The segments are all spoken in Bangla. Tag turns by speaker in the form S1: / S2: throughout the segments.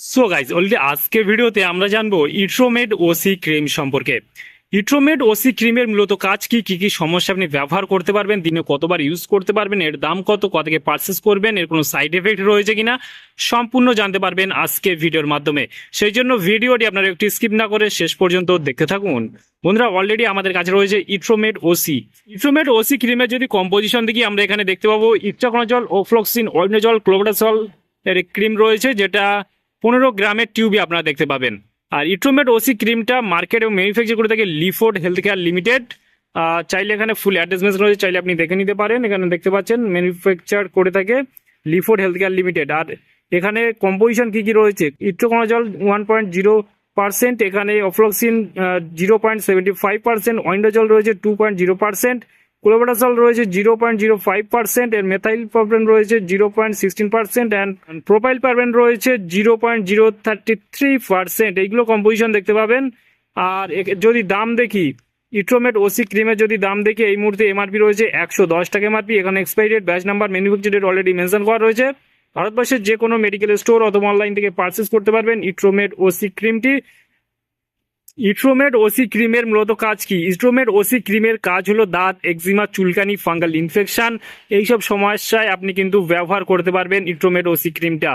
S1: সো গাইজ অলরেডি আজকে ভিডিওতে আমরা জানব ইট্রোমেড ওসি ক্রিম সম্পর্কে। ইট্রোমেড ওসি ক্রিমের মূলত কাজ কি কি কি সমস্যা আপনি ব্যবহার করতে পারবেন, দিনে কতবার ইউজ করতে পারবেন, এর দাম কত কত থেকে পারচেস করবেন, এর কোনো সাইড এফেক্ট রয়েছে কিনা, সম্পূর্ণ জানতে পারবেন আজকে ভিডিওর মাধ্যমে। সেই জন্য ভিডিওটি আপনারা একটি স্কিপ না করে শেষ পর্যন্ত দেখতে থাকুন। বন্ধুরা অলরেডি আমাদের কাছে রয়েছে ইট্রোমেড ওসি ইট্রোমেড ওসি ক্রিমের যদি কম্পোজিশন দেখি, আমরা এখানে দেখতে পাবো ইট্রাকোনাজল ওফ্লক্সিন অইনোজল ক্লোবডাসল এর ক্রিম রয়েছে, যেটা পনেরো গ্রামের টিউবই আপনারা দেখতে পাবেন। আর ইট্রোমেট ওসি ক্রিমটা মার্কেট এবং ম্যানুফ্যাকচার করে থাকে লিফোর্ড হেলথ কেয়ার লিমিটেড চাইলে এখানে ফুল অ্যাড্রেসমেন্ট রয়েছে, চাইলে আপনি দেখে নিতে পারেন। এখানে দেখতে পাচ্ছেন ম্যানুফ্যাকচার করে থাকে লিফোর্ড হেলথ কেয়ার লিমিটেড। আর এখানে কম্পোজিশন কী কী রয়েছে? Itraconazole one point zero percent এখানে ofloxacin zero point seventy five percent ওয়াইন্ডোজল রয়েছে two point zero percent clobetasol রয়েছে zero point zero five percent এর মেথাইল পারবেন রয়েছে zero point sixteen percent and propyl paraben রয়েছে zero point zero thirty three percent এইগুলো কম্পোজিশন দেখতে পাবেন। আর যদি দাম দেখি, ইট্রোমেট ওসি ক্রিমের যদি দাম দেখি, এই মুহূর্তে এমআরপি রয়েছে একশো দশ টাকা এমআরপি এখানে expiry date batch number manufacture date already mention করা রয়েছে। ভারতবর্ষের যে কোনো মেডিকেল স্টোর অথবা অনলাইন থেকে পারচেস করতে পারবেন ইট্রোমেট ওসি ক্রিমটি ইট্রোমেড ওসি ক্রিমের মূলত কাজ কি? ইট্রোমেড ওসি ক্রিমের কাজ হলো দাঁত এক্সিমা চুলকানি, ফাঙ্গাল ইনফেকশন। এইসব সমস্যায় আপনি কিন্তু ব্যবহার করতে পারবেন ইট্রোমেড ওসি ক্রিমটা।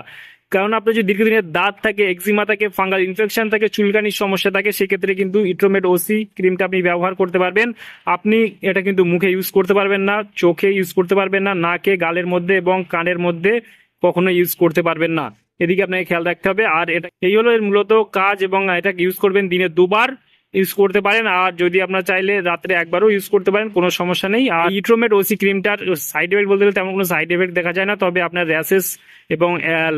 S1: কারণ আপনার যদি দীর্ঘদিনের দাঁত থাকে এক্সিমা থাকে, ফাঙ্গাল ইনফেকশন থাকে চুলকানির সমস্যা থাকে, সেক্ষেত্রে কিন্তু ইট্রোমেড ওসি ক্রিমটা আপনি ব্যবহার করতে পারবেন। আপনি এটা কিন্তু মুখে ইউজ করতে পারবেন না, চোখে ইউজ করতে পারবেন না, নাকে, গালের মধ্যে এবং কানের মধ্যে কখনো ইউজ করতে পারবেন না। এদিকে আপনাকে খেয়াল রাখতে হবে। আর এটা এই হলো এর মূলত কাজ এবং এটা ইউজ করবেন দিনে দুবার ইউজ করতে পারেন। আর যদি আপনার চাইলে রাত্রে একবারও ইউজ করতে পারেন, কোনো সমস্যা নেই। আর ইট্রোমেট ওসি ক্রিমটার সাইড এফেক্ট বলতে গেলে তেমন কোনো সাইড এফেক্ট দেখা যায় না, তবে আপনার র্যাশেস এবং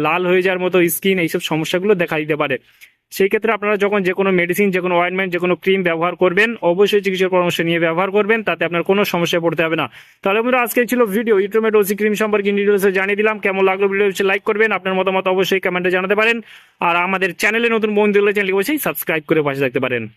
S1: লাল হয়ে যাওয়ার মতো স্কিন এইসব সমস্যাগুলো দেখা দিতে পারে। সেই ক্ষেত্রে আপনারা যখন যে কোনো মেডিসিন যে কোনো অয়েনমেন্ট যে কোনো ক্রিম ব্যবহার করবেন, অবশ্যই চিকিৎসার পরামর্শ নিয়ে ব্যবহার করবেন, তাতে আপনার কোনো সমস্যায় পড়তে হবে না। তাহলে বন্ধুরা আজকে ছিল ভিডিও ইউটিউবের ওসি ক্রিম সম্পর্কে ডিটেলসে জানিয়ে দিলাম। কেমন লাগল ভিডিও লাইক করবেন। আপনার মতামত অবশ্যই কমেন্টে জানাতে পারেন। আর আমাদের চ্যানেলে নতুন বন্ধু হলে চ্যানেলকে অবশ্যই সাবস্ক্রাইব করে পাশে থাকতে পারেন।